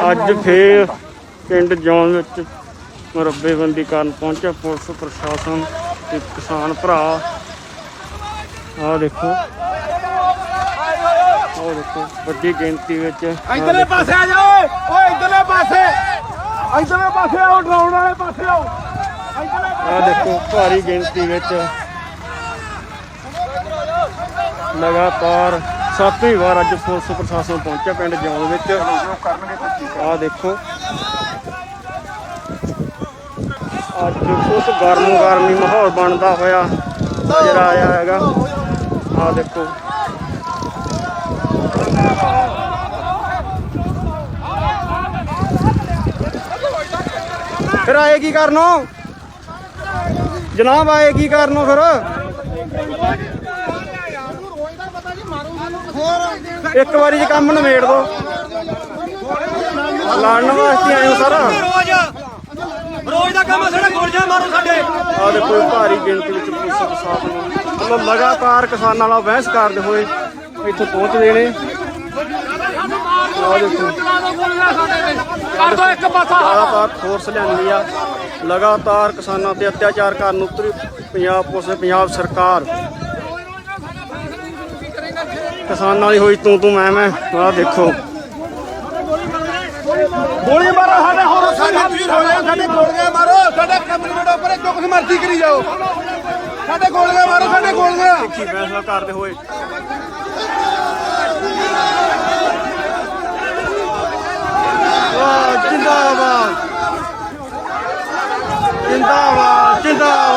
ਅੱਜ ਫੇਰ ਪਿੰਡ ਜੌਨ ਵਿੱਚ ਮੁਰੱਬੇਬੰਦੀ ਕਰਨ ਪਹੁੰਚਿਆ ਪੁਲਿਸ ਪ੍ਰਸ਼ਾਸਨ ਤੇ ਕਿਸਾਨ ਭਰਾ। ਆਹ ਦੇਖੋ। ਆਹ ਦੇਖੋ ਵੱਡੀ ਗਿਣਤੀ ਵਿੱਚ ਇਧਰਲੇ ਪਾਸੇ ਆ ਜਾਓ ਓਏ ਇਧਰਲੇ ਪਾਸੇ। ਇਧਰਲੇ ਪਾਸੇ ਆਓ ਡਰਾਉਣ ਵਾਲੇ ਪਾਸੇ ਆਓ। ਆਹ ਦੇਖੋ ਭਾਰੀ ਗਿਣਤੀ ਵਿੱਚ ਲਗਾਤਾਰ ਸੱਤਵੀਂ ਵਾਰ ਅੱਜ ਪੁਲਿਸ ਪ੍ਰਸ਼ਾਸਨ ਪਹੁੰਚਿਆ ਪਿੰਡ ਜੌਨ ਵਿੱਚ। ਆਹ ਦੇਖੋ। ਅੱਜ ਕੁਝ ਗਰਮ ਗਰਮੀ ਮਾਹੌਲ ਬਣਦਾ ਹੋਇਆ ਨਜ਼ਰ ਆਇਆ ਹੈਗਾ। ਆਹ ਦੇਖੋ। ਫਿਰ ਆਏ ਕੀ ਕਰਨੋ? ਜਨਾਬ ਆਏ ਕੀ ਕਰਨੋ ਫਿਰ? ਇੱਕ ਵਾਰੀ ਚ ਕੰਮ ਨਿਬੇੜ ਦੋ। ਲੜਨ ਵਾਸਤੇ ਆਏ ਹੋ ਸਰ। ਰੋਜ਼। ਦਾ ਕੰਮ ਆ ਸਾਡਾ ਗੋਲੀਆਂ ਮਾਰੋ ਸਾਡੇ। ਆਹ ਦੇਖੋ ਭਾਰੀ ਗਿਣਤੀ ਵਿੱਚ ਪੁਲਿਸ ਪ੍ਰਸ਼ਾਸਨ ਮਤਲਬ ਲਗਾਤਾਰ ਕਿਸਾਨਾਂ ਨਾਲ ਬਹਿਸ ਕਰਦੇ ਹੋਏ ਇੱਥੇ ਪਹੁੰਚਦੇ ਨੇ। ਆਹ ਦੇਖੋ। ਕਰ ਦੋ ਇੱਕ ਪਾਸਾ। ਲਗਾਤਾਰ ਫੋਰਸ ਲਿਆਂਦੀ ਆ। ਲਗਾਤਾਰ ਕਿਸਾਨਾਂ ਤੇ ਅਤਿਆਚਾਰ ਕਰਨ ਉਤਰੀ ਪੰਜਾਬ ਪੁਲਿਸ ਪੰਜਾਬ ਸਰਕਾਰ ਕਿਸਾਨਾਂ ਦੀ ਹੋਈ ਤੂੰ ਤੂੰ ਮੈਂ ਮੈਂ ਆਹ ਦੇਖੋ। ਗੋਲੀ ਮਾਰੋ ਸਾਡੇ ਹੋਰ ਸਾਡੇ ਵੀਰ ਹੋ ਜਾਓ ਸਾਡੇ ਗੋਲੀਆਂ ਮਾਰੋ ਸਾਡੇ ਕਮਰੇ ਦੇ ਉੱਪਰ ਜੋ ਕੁਝ ਮਰਜ਼ੀ ਕਰੀ ਜਾਓ। ਸਾਡੇ ਗੋਲੀਆਂ ਮਾਰੋ ਸਾਡੇ ਗੋਲੀਆਂ। ਕੀ ਫੈਸਲਾ ਕਰਦੇ ਹੋਏ। ਵਾਹ ਜਿੰਦਾਬਾਦ। ਜਿੰਦਾਬਾਦ ਜਿੰਦਾਬਾਦ।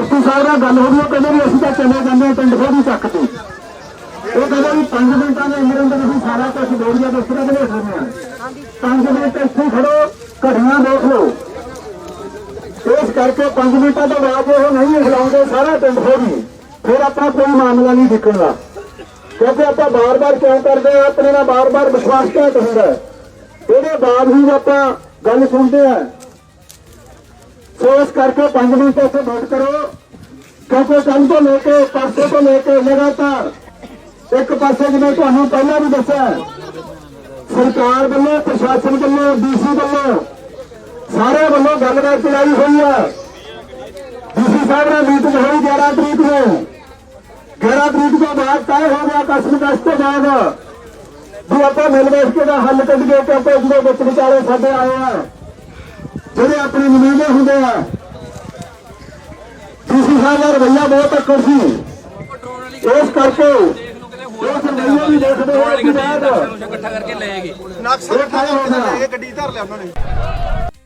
ਕੁਰਸੀ ਸਾਹਿਬ ਨਾਲ ਗੱਲ ਹੋ ਉਹ ਕਹਿੰਦੇ ਵੀ ਅਸੀਂ ਤਾਂ ਚਲੇ ਜਾਂਦੇ ਹਾਂ ਪਿੰਡ ਖੋਦੀ ਚੱਕ ਤੇ ਉਹ ਕਹਿੰਦੇ ਵੀ 5 ਮਿੰਟਾਂ ਦੇ ਅੰਦਰ ਅੰਦਰ ਅਸੀਂ ਸਾਰਾ ਕੁਝ ਦੋੜੀਆਂ ਦੇ ਸਿਰ ਤੇ ਸਕਦੇ ਹਾਂ। 5 ਮਿੰਟ ਇੱਥੇ ਖੜੋ ਘੜੀਆਂ ਦੇਖ ਲਓ। ਇਸ ਕਰਕੇ 5 ਮਿੰਟਾਂ ਤੋਂ ਬਾਅਦ ਉਹ ਨਹੀਂ ਹਿਲਾਉਂਦੇ ਸਾਰਾ ਪਿੰਡ ਖੋਦੀ ਫਿਰ ਆਪਣਾ ਕੋਈ ਮਾਮਲਾ ਨਹੀਂ ਦਿਖਣਾ ਕਿਉਂਕਿ ਆਪਾਂ ਬਾਰ-ਬਾਰ ਕਿਉਂ ਕਰਦੇ ਆ ਆਪਣੇ ਨਾਲ ਬਾਰ-ਬਾਰ ਵਿਸ਼ਵਾਸਘਾਤ ਹੁੰਦਾ ਇਹਦੇ ਬਾਅਦ ਬਾਵਜੂਦ ਆਪਾਂ ਗੱਲ ਸੁਣਦੇ ਆ ਸੋ ਇਸ ਕਰਕੇ 5 ਮਿੰਟ ਇੱਥੇ ਵੇਟ ਕਰੋ। ਕਿਉਂਕਿ ਕੱਲ ਤੋਂ ਲੈ ਕੇ ਪਰਸੋਂ ਤੋਂ ਲੈ ਕੇ ਲਗਾਤਾਰ ਇੱਕ ਪਾਸੇ ਜਿਵੇਂ ਤੁਹਾਨੂੰ ਪਹਿਲਾਂ ਵੀ ਦੱਸਿਆ, ਸਰਕਾਰ ਵੱਲੋਂ, ਪ੍ਰਸ਼ਾਸਨ ਵੱਲੋਂ ਡੀਸੀ ਵੱਲੋਂ ਸਾਰੇ ਵੱਲੋਂ ਗੱਲਬਾਤ ਚਲਾਈ ਹੋਈ ਆ। ਡੀਸੀ ਸਾਹਿਬ ਨਾਲ ਮੀਟਿੰਗ ਹੋਈ 11 ਤਰੀਕ ਨੂੰ। 11 ਤਰੀਕ ਤੋਂ ਬਾਅਦ ਤੈਅ ਹੋ ਗਿਆ ਕਸਮ ਕਸ ਤੋਂ ਬਾਅਦ ਵੀ ਆਪਾਂ ਮਿਲ ਬੈਠ ਕੇ ਦਾ ਹੱਲ ਕੱਢ ਕੱਢੀਏ ਕਿਉਂਕਿ ਜਿਹੜੇ ਵਿੱਚ ਵਿਚਾਰੇ ਸਾਡੇ ਆਏ ਆ। ਜਿਹੜੇ ਆਪਣੇ ਨੁਮਾਇੰਦੇ ਹੁੰਦੇ ਆ ਡੀਸੀ ਸਾਹਿਬ ਦਾ ਰਵੱਈਆ ਬਹੁਤ ਅੱਕੜ ਸੀ। ਇਸ ਕਰਕੇ ਉਸ ਰਵੱਈਏ ਵੀ ਦੇਖਦੇ ਹੋਏ ਕਿ ਬਾਅਦ ਇਕੱਠਾ ਕਰਕੇ ਲੈ ਗਏ। ਨਕਸਲ ਗੱਡੀ ਧਰ ਲਿਆ ਉਹਨਾਂ ਨੇ।